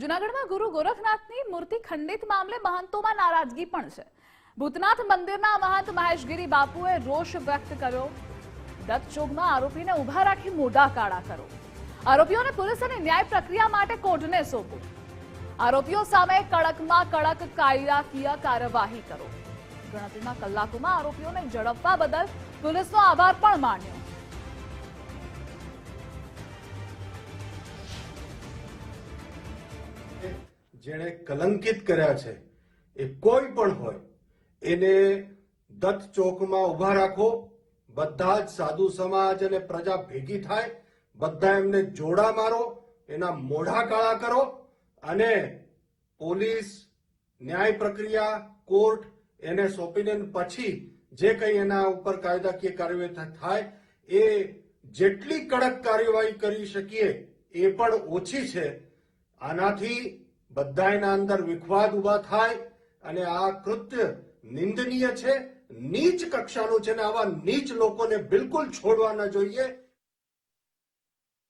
જુનાગઢમાં ગુરુ ગોરખનાથની મૂર્તિ ખંડિત મામલે મહંતોમાં નારાજગી પણ છે. ભૂતનાથ મંદિરના મહંત મહેશગીરી બાપુએ રોષ વ્યક્ત કર્યો. દત્તચોગમાં આરોપીને ઊભા રાખી મોઢા કાળા કરો. આરોપીઓને પોલીસ અને ન્યાય પ્રક્રિયા માટે કોર્ટને સોંપો. આરોપીઓ સામે કડકમાં કડક કાયદાકીય કાર્યવાહી કરો. ગણતરીના કલાકોમાં આરોપીઓને ઝડપવા બદલ પોલીસનો આભાર પણ માન્યો. જેણે કલંકિત કર્યા છે, એ કોઈ પણ હોય, એને દત્ત ચોકમાં ઊભા રાખો, બધા જ સાધુ સમાજ અને પ્રજા ભેગી થાય, બધા એમને જોડા મારો, એના મોઢા કાળા કરો અને પોલીસ, ન્યાય પ્રક્રિયા, કોર્ટ એને સોંપીને પછી જે કંઈ એના ઉપર કાયદાકીય કાર્યવાહી થાય, એ જેટલી કડક કાર્યવાહી કરી શકીએ, એ પણ ઓછી છે આનાથી બધાયના અંદર વિખવાદ ઊભા થાય અને આ કૃત્ય નિંદનીય છે, નીચ કક્ષાનું છે ને આવા નીચ લોકોને બિલકુલ છોડવા ન જોઈએ.